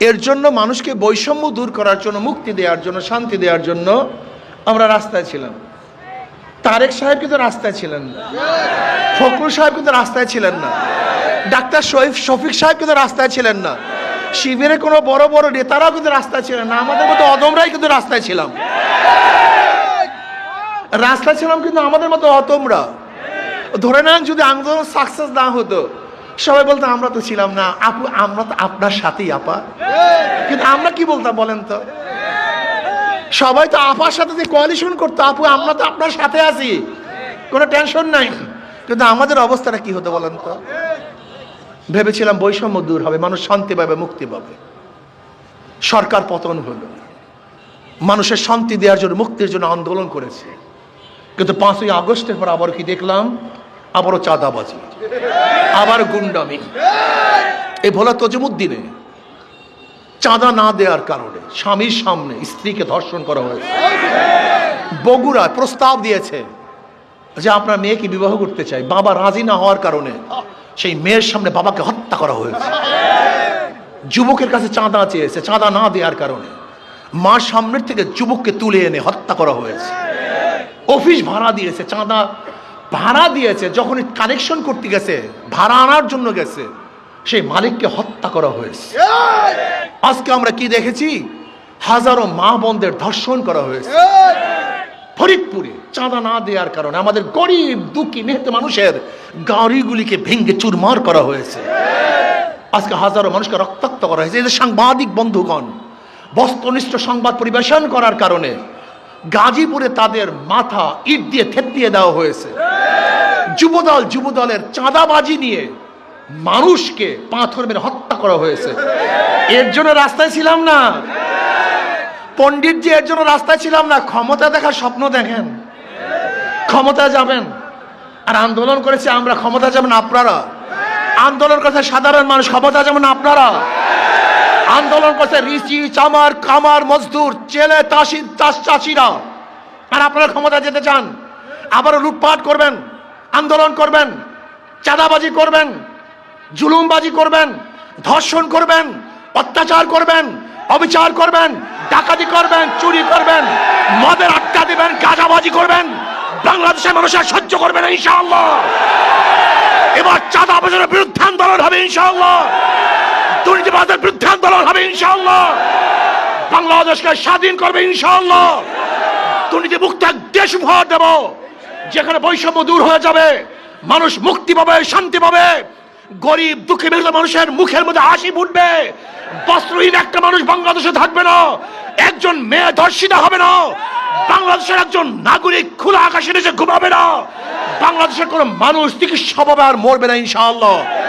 এর জন্য মানুষকে বৈষম্য দূর করার জন্য, মুক্তি দেওয়ার জন্য, শান্তি দেওয়ার জন্য আমরা রাস্তায় ছিলাম। তারেক সাহেব কিন্তু রাস্তায় ছিলেন না। ফখরুল সাহেব কিন্তু রাস্তায় ছিলেন না। ডাক্তার শরীফ শফিক সাহেব কিন্তু রাস্তায় ছিলেন না। শিবিরের কোনো বড় বড় নেতারাও কিন্তু রাস্তায় ছিলেন না। আমাদের মতো অদমরাই কিন্তু রাস্তায় ছিলাম। রাস্তায় ছিলাম কিন্তু আমাদের মতো অতমরা ধরে নেন যদি আন্দোলন সাকসেস না হতো সবাই বলতো, আমরা তো ছিলাম না। আপু, আমরা তো আপনার সাথেই, আপা। কিন্তু আমরা কি বলতাম বলেন তো? সবাই তো আপার সাথে যে কোয়ালিশন করতো, আপু, আমরা তো আপনার সাথে আছি। কোনো টেনশন নাই। কিন্তু আমাদের অবস্থাটা কি হতো বলেন তো? ভেবেছিলাম বৈষম্য দূর হবে, মানুষ শান্তি পাবে, মুক্তি পাবে। সরকার পতন হলো। মানুষের শান্তি দেওয়ার জন্য, মুক্তির জন্য আন্দোলন করেছে। কিন্তু পাঁচই আগস্টের পর আবার কি দেখলাম? আবারও চাঁদাবাজি, আবার গুন্ডামি। এই ভোলা তজমুদ্দিনে চাঁদা না দেওয়ার কারণে স্বামীর সামনে স্ত্রীকে ধর্ষণ করা হয়েছে। বগুড়ায় প্রস্তাব দিয়েছে যে আপনার মেয়েকে বিবাহ করতে চাই, বাবা রাজি না হওয়ার কারণে সেই মেয়ের সামনে বাবাকে হত্যা করা হয়েছে। যুবকের কাছে চাঁদা চেয়েছে, চাঁদা না দেওয়ার কারণে মার সামনের থেকে যুবককে তুলে এনে হত্যা করা হয়েছে। অফিস ভাড়া দিয়েছে, চাঁদা ভাড়া দিয়েছে যখন কানেকশন করতে গেছে ভাড়া আনার জন্য গেছে সেই মালিককে হত্যা করা হয়েছে। আজকে আমরা কি দেখেছি? হাজারো মা বোনদের ধর্ষণ করা হয়েছে। ফরিদপুরে চাঁদা না দেওয়ার কারণে আমাদের গরিব দুঃখী মেহতে মানুষের গাড়িগুলিকে ভেঙ্গে চুরমার করা হয়েছে। আজকে হাজারো মানুষকে রক্তাক্ত করা হয়েছে। এদের সাংবাদিক বন্ধুগণ বস্তুনিষ্ঠ সংবাদ পরিবেশন করার কারণে গাজীপুরে তাদের মাথা ইট দিয়ে থেতলিয়ে দেওয়া হয়েছে। যুবদল যুবদলের চাঁদাবাজি নিয়ে মানুষকে পাথর মেরে হত্যা করা হয়েছে। এর জন্য রাস্তায় ছিলাম না। পণ্ডিতজি এর জন্য রাস্তায় ছিলাম না। ক্ষমতা দেখার স্বপ্ন দেখেন। ক্ষমতা যাবেন। আর আন্দোলন করেছে আমরা। ক্ষমতা যাবেন আপনারা। আন্দোলন করছে সাধারণ মানুষ। ক্ষমতা যেমন আপনারা। আন্দোলন করছে রিচি চামার, কামার, মজদুর চেলে চাষি, চাষ চাষিরা। আর আপনারা ক্ষমতা যেতে চান, আবারও লুটপাট করবেন, আন্দোলন করবেন, চাঁদাবাজি করবেন, জুলুমবাজি করবেন, ধর্ষণ করবেন, অত্যাচার করবেন, অবিচার করবেন, ডাকাতি করবেন, চুরি করবেন, মদের আটকা দিবেন, গাঁজাবাজি করবেন, বাংলাদেশের মানুষ আর সহ্য করবে না, ইনশাআল্লাহ। এবার চাঁদা বাজারের বিরুদ্ধে আন্দোলন হবে, ইনশাআল্লাহ। দুর্নীতিবাদের বিরুদ্ধে আন্দোলন হবে, ইনশাআল্লাহ। বাংলাদেশকে স্বাধীন করবে, ইনশাআল্লাহ। দুর্নীতি মুক্ত এক দেশ উপহার দেব? যেখানে বৈষম্য দূর হয়ে যাবে, মানুষ মুক্তি পাবে, শান্তি পাবে। গরিব, দুঃখী মেহনত মানুষের মুখের মধ্যে হাসি ফুটবে। বস্ত্রহীন একটা মানুষ বাংলাদেশে থাকবে না। একজন মেয়ে ধর্ষিতা হবে না। বাংলাদেশের একজন নাগরিক খোলা আকাশে নিচে ঘুমাবে না। বাংলাদেশের কোনো মানুষ চিকিৎসা পাবে আর মরবে না, ইনশাআল্লাহ।